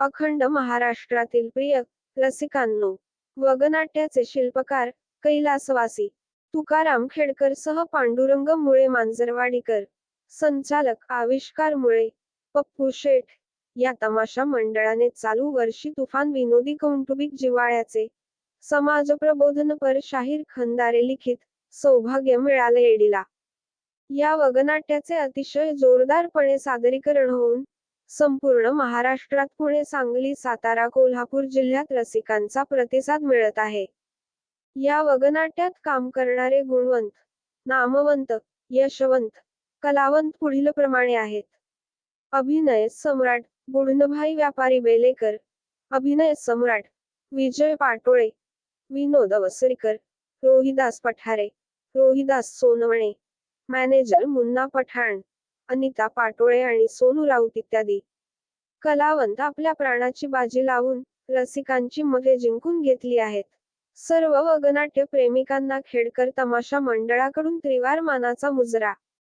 अखंड महाराष्ट्रातील प्रिय रसिकांनो वगनाट्याचे शिल्पकार कैलासवासी तुकाराम खेडकर सह पांडुरंग मुळे मांजरवाडीकर संचालक आविष्कार मुळे पप्पू शेठ या तमाशा मंडळाने चालू वर्षी तुफान विनोदी कौटुंबिक जिव्हाळ्याचे समाजप्रबोधनपर शाहीर खंदारे लिखित सौभाग्य मिळाले एडीला या वगनाट्याचे अतिशय जोरदारपणे सादरीकरण होऊन संपूर्ण महाराष्ट्रात पुणे सांगली सातारा कोल्हापूर जिल्ह्यात रसिकांचा प्रतिसाद मिळत आहे. या वगनाट्यात काम करणारे गुणवंत नामवंत यशवंत कलावंत पुढील प्रमाणे आहेत. अभिनय सम्राट गुणभाई व्यापारी बेलेकर अभिनय सम्राट विजय पाटोळे विनोद अवसरीकर रोहिदास पठारे रोहिदास सोनवणे मॅनेजर मुन्ना पठाण अनिता पाटोळे आणि सोनू राऊत इत्यादी. कलावंत आपल्या प्राणाची बाजी लावून रसिकांची मते जिंकून घेतली आहेत. सर्व वगनाट्य प्रेमिकांना खेडकर तमाशा मंडळाकडून त्रिवार मानाचा मुजरा.